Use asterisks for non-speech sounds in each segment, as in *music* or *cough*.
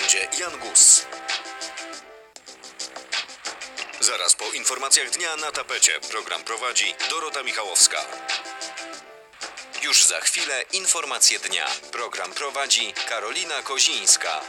będzie Jan Gus. Zaraz po informacjach dnia na tapecie program prowadzi Dorota Michałowska. Już za chwilę informacje dnia. Program prowadzi Karolina Kozińska.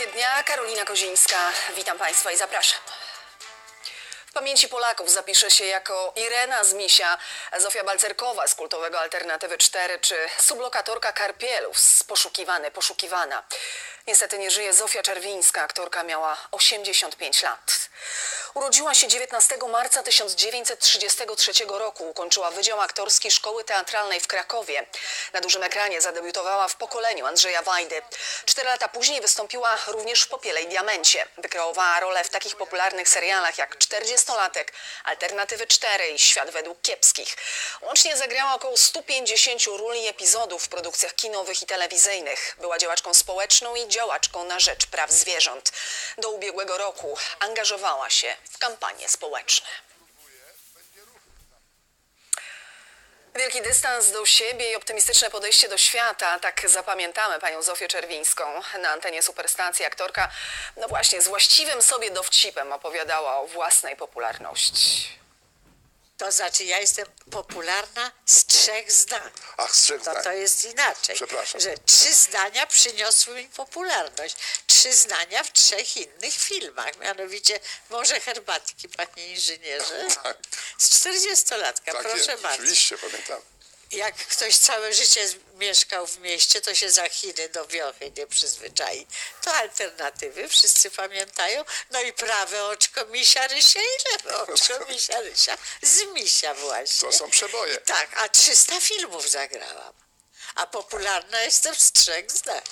Informacje dnia. Karolina Kozińska. Witam Państwa i zapraszam. W pamięci Polaków zapisze się jako Irena z Misia, Zofia Balcerkowa z kultowego Alternatywy 4 czy sublokatorka Karpielów z Poszukiwany, Poszukiwana. Niestety nie żyje Zofia Czerwińska, aktorka miała 85 lat. Urodziła się 19 marca 1933 roku, ukończyła Wydział Aktorski Szkoły Teatralnej w Krakowie. Na dużym ekranie zadebiutowała w pokoleniu Andrzeja Wajdy. Cztery lata później wystąpiła również w Popiele i Diamencie. Wykreowała rolę w takich popularnych serialach jak 40-latek, Alternatywy 4 i Świat według kiepskich. Łącznie zagrała około 150 ról i epizodów w produkcjach kinowych i telewizyjnych. Była działaczką społeczną i działaczką na rzecz praw zwierząt. Do ubiegłego roku angażowała się w kampanie społeczne. Wielki dystans do siebie i optymistyczne podejście do świata. Tak zapamiętamy panią Zofię Czerwińską. Na antenie Superstacji aktorka, no właśnie, z właściwym sobie dowcipem opowiadała o własnej popularności. To znaczy, ja jestem popularna z trzech zdań. Ach, z trzech To, zdań. to jest inaczej. Przepraszam. Że trzy zdania przyniosły mi popularność. Trzy zdania w trzech innych filmach. Mianowicie Morze Herbatki, panie inżynierze. Tak. Z 40-latka, Tak proszę jest, bardzo. oczywiście, pamiętam. Jak ktoś całe życie mieszkał w mieście, to się za Chiny do wiochy nie przyzwyczai. To alternatywy, wszyscy pamiętają. No i prawe oczko misia Rysia i lewe oczko *laughs* misia Rysia. Z misia właśnie. To są przeboje. Tak, a 300 filmów zagrałam. A popularna jestem z trzech zdań.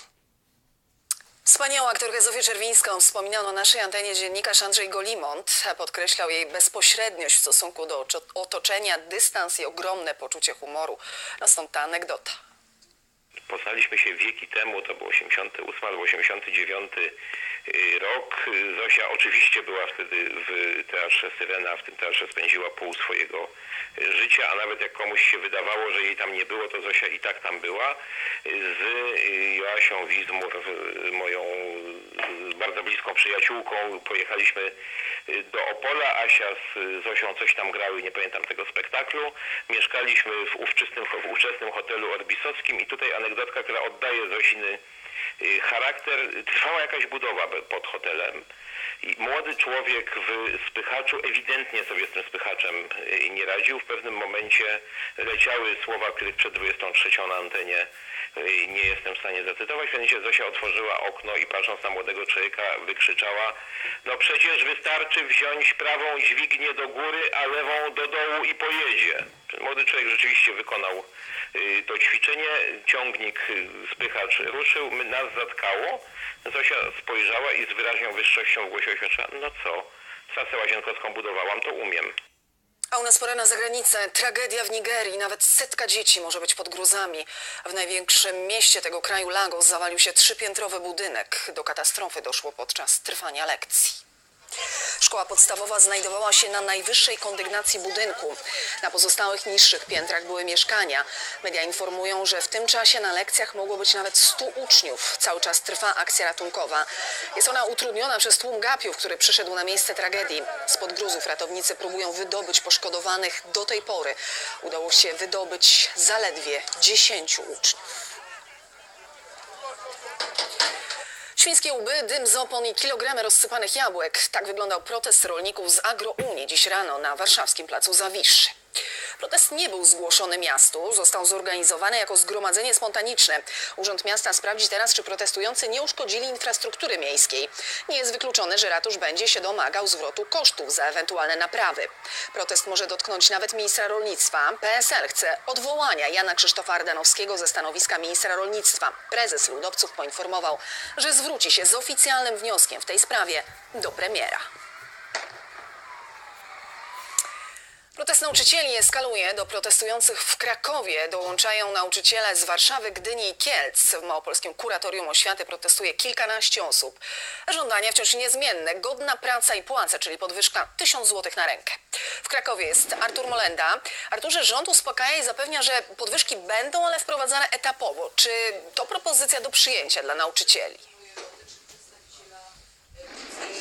Wspaniałą aktorkę Zofię Czerwińską wspominał na naszej antenie dziennikarz Andrzej Golimont. Podkreślał jej bezpośredniość w stosunku do otoczenia, dystans i ogromne poczucie humoru. No stąd ta anegdota. Poznaliśmy się wieki temu, to był 88 albo 89 y, rok. Zosia oczywiście była wtedy w Teatrze Syrena, w tym teatrze spędziła pół swojego y, życia, a nawet jak komuś się wydawało, że jej tam nie było, to Zosia i tak tam była. Z y, Joasią Wizmur, moją bardzo bliską przyjaciółką, pojechaliśmy do Opola. Asia z Zosią coś tam grały, nie pamiętam tego spektaklu. Mieszkaliśmy w ówczesnym, w ówczesnym hotelu Orbisowskim i tutaj anegdotka, która oddaje Zosiny y, charakter. Trwała jakaś budowa pod hotelem. Młody człowiek w spychaczu ewidentnie sobie z tym spychaczem y, nie radził. W pewnym momencie leciały słowa, których przed 23 na antenie y, nie jestem w stanie zacytować. Mianowicie Zosia otworzyła okno i patrząc na młodego człowieka wykrzyczała no przecież wystarczy wziąć prawą dźwignię do góry, a lewą do dołu i pojedzie. Młody człowiek rzeczywiście wykonał to ćwiczenie, ciągnik, y, spychacz ruszył, nas zatkało. Zosia spojrzała i z wyraźną wyższością w głosie oświadczyła, no co, trasę łazienkowską budowałam, to umiem. A u nas pora na zagranicę. Tragedia w Nigerii. Nawet setka dzieci może być pod gruzami. W największym mieście tego kraju Lagos zawalił się trzypiętrowy budynek. Do katastrofy doszło podczas trwania lekcji. Szkoła podstawowa znajdowała się na najwyższej kondygnacji budynku. Na pozostałych niższych piętrach były mieszkania. Media informują, że w tym czasie na lekcjach mogło być nawet 100 uczniów. Cały czas trwa akcja ratunkowa. Jest ona utrudniona przez tłum gapiów, który przyszedł na miejsce tragedii. Spod gruzów ratownicy próbują wydobyć poszkodowanych. Do tej pory udało się wydobyć zaledwie 10 uczniów. Świńskie łby, dym z opon i kilogramy rozsypanych jabłek. Tak wyglądał protest rolników z Agrounii dziś rano na warszawskim placu Zawiszy. Protest nie był zgłoszony miastu, został zorganizowany jako zgromadzenie spontaniczne. Urząd Miasta sprawdzi teraz, czy protestujący nie uszkodzili infrastruktury miejskiej. Nie jest wykluczone, że ratusz będzie się domagał zwrotu kosztów za ewentualne naprawy. Protest może dotknąć nawet ministra rolnictwa. PSL chce odwołania Jana Krzysztofa Ardanowskiego ze stanowiska ministra rolnictwa. Prezes Ludowców poinformował, że zwróci się z oficjalnym wnioskiem w tej sprawie do premiera. Protest nauczycieli eskaluje. Do protestujących w Krakowie dołączają nauczyciele z Warszawy, Gdyni i Kielc. W Małopolskim Kuratorium Oświaty protestuje kilkanaście osób. Żądania wciąż niezmienne. Godna praca i płaca, czyli podwyżka 1000 zł na rękę. W Krakowie jest Artur Molenda. Arturze, rząd uspokaja i zapewnia, że podwyżki będą, ale wprowadzane etapowo. Czy to propozycja do przyjęcia dla nauczycieli?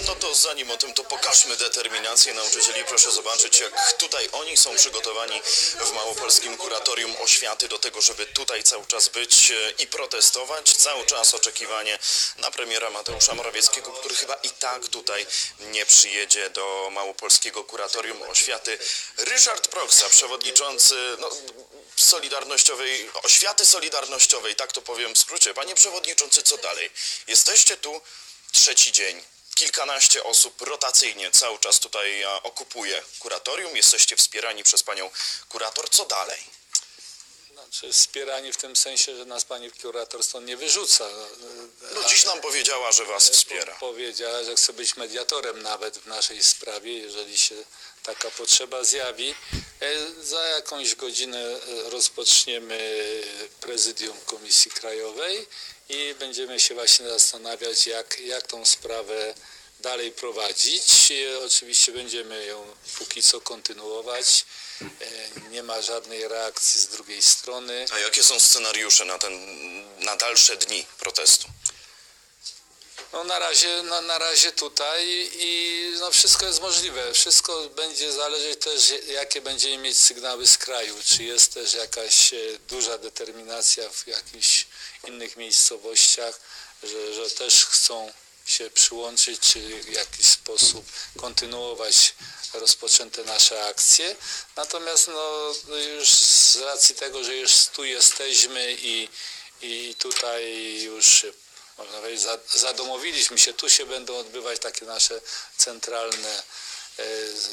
No to zanim o tym, to pokażmy determinację nauczycieli. Proszę zobaczyć, jak tutaj oni są przygotowani w Małopolskim Kuratorium Oświaty do tego, żeby tutaj cały czas być e, i protestować. Cały czas oczekiwanie na premiera Mateusza Morawieckiego, który chyba i tak tutaj nie przyjedzie do Małopolskiego Kuratorium Oświaty. Ryszard Proksa, przewodniczący no, Solidarnościowej, Oświaty Solidarnościowej, tak to powiem w skrócie. Panie przewodniczący, co dalej? Jesteście tu trzeci dzień. Kilkanaście osób rotacyjnie cały czas tutaj a, okupuje kuratorium. Jesteście wspierani przez panią kurator. Co dalej? Znaczy wspierani w tym sensie, że nas pani kurator stąd nie wyrzuca. No dziś nam powiedziała, że was wspiera. Po- Powiedziała, że chce być mediatorem nawet w naszej sprawie, jeżeli się taka potrzeba zjawi. E, Za jakąś godzinę e, rozpoczniemy prezydium Komisji Krajowej i będziemy się właśnie zastanawiać, jak, jak tą sprawę dalej prowadzić. E, Oczywiście będziemy ją póki co kontynuować. E, Nie ma żadnej reakcji z drugiej strony. A jakie są scenariusze na, ten, na dalsze dni protestu? No na razie, na, na razie tutaj i no wszystko jest możliwe. Wszystko będzie zależeć też, jakie będziemy mieć sygnały z kraju. Czy jest też jakaś e, duża determinacja w jakichś innych miejscowościach, że, że też chcą się przyłączyć, czy w jakiś sposób kontynuować rozpoczęte nasze akcje. Natomiast no, już z racji tego, że już tu jesteśmy i, i tutaj już można powiedzieć, za- zadomowiliśmy się, tu się będą odbywać takie nasze centralne e,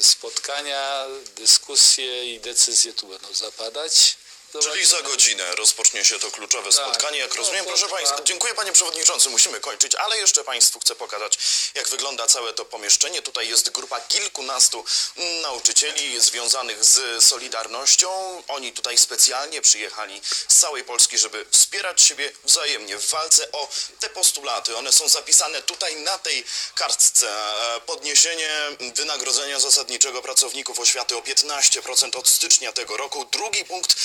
spotkania, dyskusje i decyzje tu będą zapadać. Czyli za godzinę rozpocznie się to kluczowe Tak. spotkanie. Jak No, rozumiem, proszę potrwa. Państwa, dziękuję Panie Przewodniczący, musimy kończyć, ale jeszcze Państwu chcę pokazać, jak wygląda całe to pomieszczenie. Tutaj jest grupa kilkunastu nauczycieli związanych z Solidarnością. Oni tutaj specjalnie przyjechali z całej Polski, żeby wspierać siebie wzajemnie w walce o te postulaty. One są zapisane tutaj na tej kartce. Podniesienie wynagrodzenia zasadniczego pracowników oświaty o 15% od stycznia tego roku. Drugi punkt,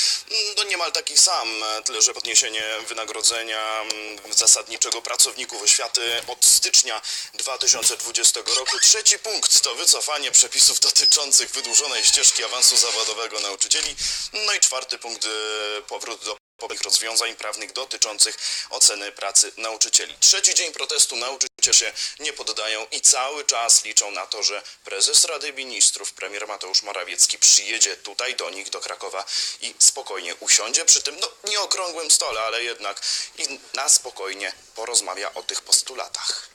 no niemal taki sam, tyle że podniesienie wynagrodzenia mm, zasadniczego pracowników oświaty od stycznia 2020 roku. Trzeci punkt to wycofanie przepisów dotyczących wydłużonej ścieżki awansu zawodowego nauczycieli. No i czwarty punkt, e, powrót do pewnych rozwiązań prawnych dotyczących oceny pracy nauczycieli. Trzeci dzień protestu nauczyciele się nie poddają i cały czas liczą na to, że prezes Rady Ministrów, premier Mateusz Morawiecki przyjedzie tutaj do nich, do Krakowa i spokojnie usiądzie przy tym, no nie okrągłym stole, ale jednak i na spokojnie porozmawia o tych postulatach.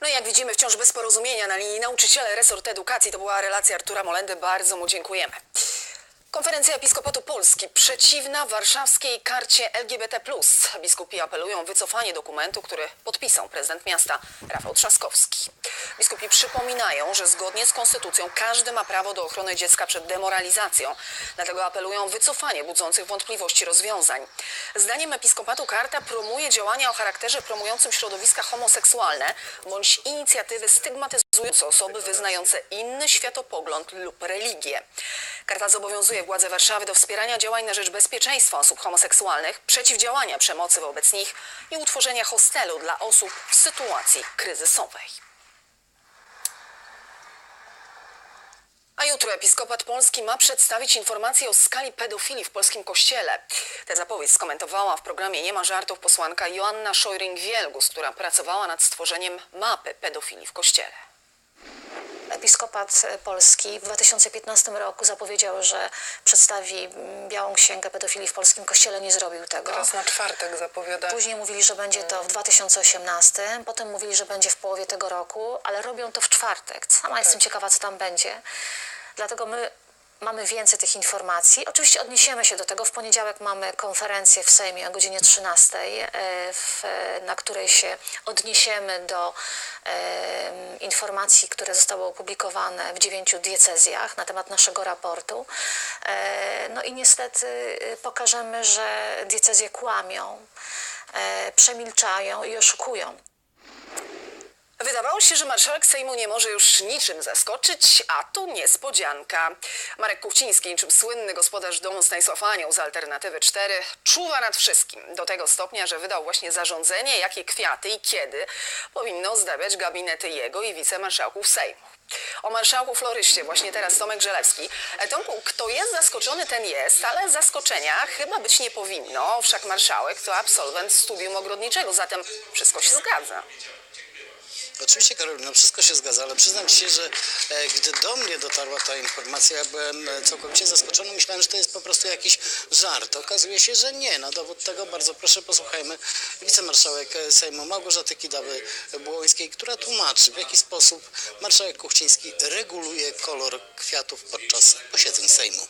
No i jak widzimy, wciąż bez porozumienia na linii nauczyciele resort edukacji. To była relacja Artura Molendy. Bardzo mu dziękujemy. Konferencja Episkopatu Polski przeciwna warszawskiej karcie LGBT+. Biskupi apelują o wycofanie dokumentu, który podpisał prezydent miasta Rafał Trzaskowski. Biskupi przypominają, że zgodnie z konstytucją każdy ma prawo do ochrony dziecka przed demoralizacją. Dlatego apelują o wycofanie budzących wątpliwości rozwiązań. Zdaniem Episkopatu karta promuje działania o charakterze promującym środowiska homoseksualne bądź inicjatywy stygmatyzujące osoby wyznające inny światopogląd lub religię. Karta zobowiązuje władze Warszawy do wspierania działań na rzecz bezpieczeństwa osób homoseksualnych, przeciwdziałania przemocy wobec nich i utworzenia hostelu dla osób w sytuacji kryzysowej. A jutro Episkopat Polski ma przedstawić informacje o skali pedofilii w polskim kościele. Tę zapowiedź skomentowała w programie Nie ma żartów posłanka Joanna Szojring-Wielgus, która pracowała nad stworzeniem mapy pedofilii w kościele. Episkopat Polski w 2015 roku zapowiedział, że przedstawi mm, Białą Księgę Pedofilii w polskim kościele. Nie zrobił tego. Teraz na czwartek zapowiada. Później mówili, że będzie to w 2018, potem mówili, że będzie w połowie tego roku, ale robią to w czwartek. Sama jestem ciekawa, co tam będzie. Dlatego my mamy więcej tych informacji. Oczywiście odniesiemy się do tego. W poniedziałek mamy konferencję w Sejmie o godzinie 13, e, w, na której się odniesiemy do e, informacji, które zostały opublikowane w dziewięciu diecezjach na temat naszego raportu. E, No i niestety e, pokażemy, że diecezje kłamią, e, przemilczają i oszukują. Wydawało się, że marszałek Sejmu nie może już niczym zaskoczyć, a tu niespodzianka. Marek Kuchciński, niczym słynny gospodarz domu Stanisław Anioł z Alternatywy 4, czuwa nad wszystkim. Do tego stopnia, że wydał właśnie zarządzenie, jakie kwiaty i kiedy powinno zdawiać gabinety jego i wicemarszałków Sejmu. O marszałku floryście właśnie teraz Tomek Żelewski. E, Tomku, kto jest zaskoczony, ten jest, ale zaskoczenia chyba być nie powinno. Wszak marszałek to absolwent studium ogrodniczego, zatem wszystko się zgadza. Oczywiście, Karolina, wszystko się zgadza, ale przyznam Ci że e, gdy do mnie dotarła ta informacja, ja byłem e, całkowicie zaskoczony. Myślałem, że to jest po prostu jakiś żart. Okazuje się, że nie. Na dowód tego bardzo proszę posłuchajmy wicemarszałek e, Sejmu Małgorzaty Kidawy-Błońskiej, która tłumaczy, w jaki sposób marszałek Kuchciński reguluje kolor kwiatów podczas posiedzeń Sejmu.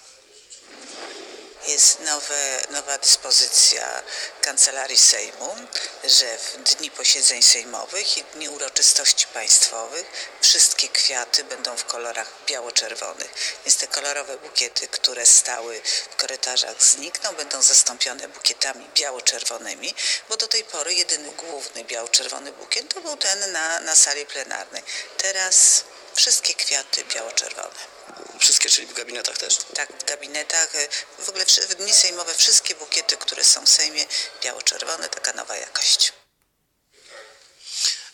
Jest nowe, nowa dyspozycja Kancelarii Sejmu, że w dni posiedzeń sejmowych i dni uroczystości państwowych wszystkie kwiaty będą w kolorach biało-czerwonych. Więc te kolorowe bukiety, które stały w korytarzach znikną, będą zastąpione bukietami biało-czerwonymi, bo do tej pory jedyny główny biało-czerwony bukiet to był ten na, na sali plenarnej. Teraz wszystkie kwiaty biało-czerwone. Wszystkie, czyli w gabinetach też? Tak, w gabinetach, y, w ogóle w dni sejmowe wszystkie bukiety, które są w Sejmie, biało-czerwone, taka nowa jakość.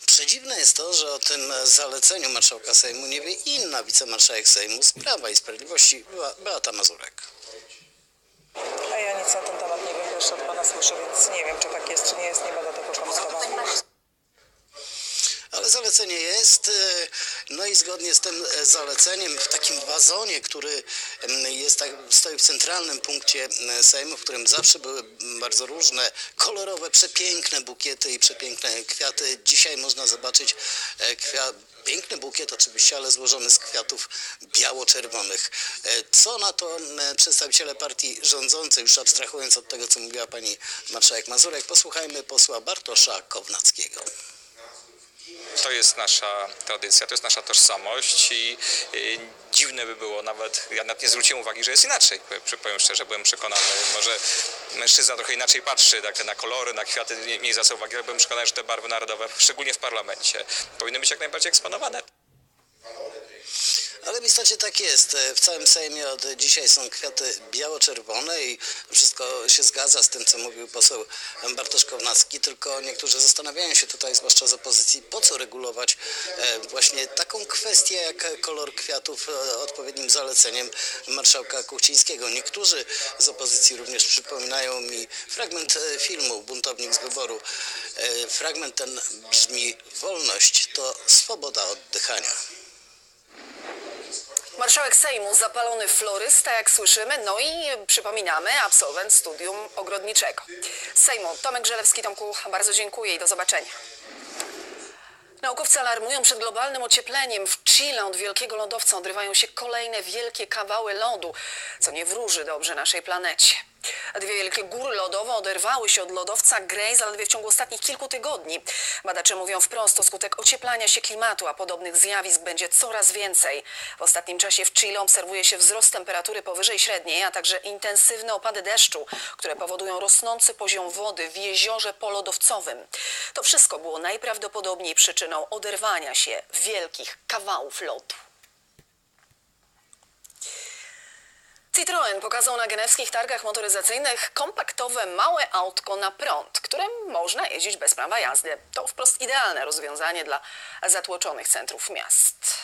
Przedziwne jest to, że o tym zaleceniu marszałka Sejmu nie wie inna wicemarszałek Sejmu z Prawa i Sprawiedliwości, była Beata Mazurek. A ja nic na ten temat nie wiem, jeszcze od Pana słyszę, więc nie wiem, czy tak jest, czy nie jest, nie będę tego komentować. Ale zalecenie jest, e, no i zgodnie z tym e, zaleceniem w takim wazonie, który jest tak, stoi w centralnym punkcie m, Sejmu, w którym zawsze były bardzo różne, kolorowe, przepiękne bukiety i przepiękne kwiaty. Dzisiaj można zobaczyć e, kwia, piękny bukiet oczywiście, ale złożony z kwiatów biało-czerwonych. E, Co na to przedstawiciele partii rządzącej, już abstrahując od tego, co mówiła pani marszałek Mazurek, posłuchajmy posła Bartosza Kownackiego. To jest nasza tradycja, to jest nasza tożsamość i y, dziwne by było nawet, ja nawet nie zwróciłem uwagi, że jest inaczej, powiem- szczerze, byłem przekonany, może mężczyzna trochę inaczej patrzy tak, na kolory, na kwiaty, nie- mniej zwraca uwagi, ale byłem przekonany, że te barwy narodowe, szczególnie w parlamencie, powinny być jak najbardziej eksponowane. Ale w istocie tak jest. E, W całym Sejmie od dzisiaj są kwiaty biało-czerwone i wszystko się zgadza z tym, co mówił poseł Bartosz Kownacki, tylko niektórzy zastanawiają się tutaj, zwłaszcza z opozycji, po co regulować e, właśnie taką kwestię jak kolor kwiatów e, odpowiednim zaleceniem marszałka Kuchcińskiego. Niektórzy z opozycji również przypominają mi fragment filmu Buntownik z wyboru. Fragment ten brzmi Wolność to swoboda oddychania. Marszałek Sejmu zapalony florysta, jak słyszymy, no i przypominamy, absolwent studium ogrodniczego. Sejmu Tomek Żelewski, Tomku, bardzo dziękuję i do zobaczenia. Naukowcy alarmują przed globalnym ociepleniem. W Chile od wielkiego lodowca odrywają się kolejne wielkie kawały lodu, co nie wróży dobrze naszej planecie. Dwie wielkie góry lodowe oderwały się od lodowca Grey zaledwie w ciągu ostatnich kilku tygodni. Badacze mówią wprost, to skutek ocieplania się klimatu, a podobnych zjawisk będzie coraz więcej. W ostatnim czasie w Chile obserwuje się wzrost temperatury powyżej średniej, a także intensywne opady deszczu, które powodują rosnący poziom wody w jeziorze polodowcowym. To wszystko było najprawdopodobniej przyczyną oderwania się wielkich kawałów lodu. Citroën pokazał na genewskich targach motoryzacyjnych kompaktowe małe autko na prąd, którym można jeździć bez prawa jazdy. To wprost idealne rozwiązanie dla zatłoczonych centrów miast.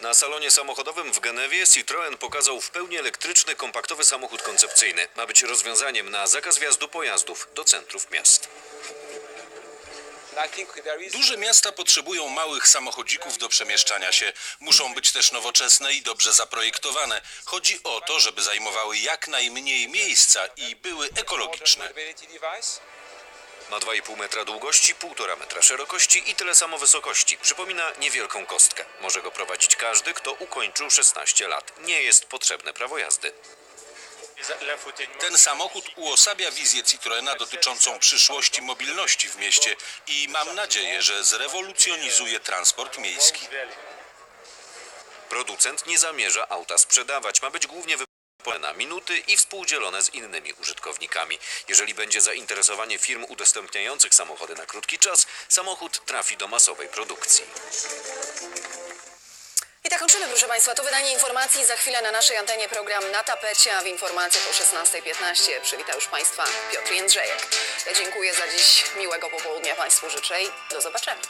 Na salonie samochodowym w Genewie Citroën pokazał w pełni elektryczny, kompaktowy samochód koncepcyjny. Ma być rozwiązaniem na zakaz wjazdu pojazdów do centrów miast. Duże miasta potrzebują małych samochodzików do przemieszczania się. Muszą być też nowoczesne i dobrze zaprojektowane. Chodzi o to, żeby zajmowały jak najmniej miejsca i były ekologiczne. Ma 2,5 metra długości, 1,5 metra szerokości i tyle samo wysokości. Przypomina niewielką kostkę. Może go prowadzić każdy, kto ukończył 16 lat. Nie jest potrzebne prawo jazdy. Ten samochód uosabia wizję Citroena dotyczącą przyszłości mobilności w mieście i mam nadzieję, że zrewolucjonizuje transport miejski. Producent nie zamierza auta sprzedawać. Ma być głównie na minuty i współdzielone z innymi użytkownikami. Jeżeli będzie zainteresowanie firm udostępniających samochody na krótki czas, samochód trafi do masowej produkcji. I tak kończymy, proszę Państwa. To wydanie informacji. Za chwilę na naszej antenie program na tapecie, a w informacjach o 16.15 przywita już Państwa Piotr Jędrzejek. Ja dziękuję za dziś. Miłego popołudnia Państwu życzę i do zobaczenia.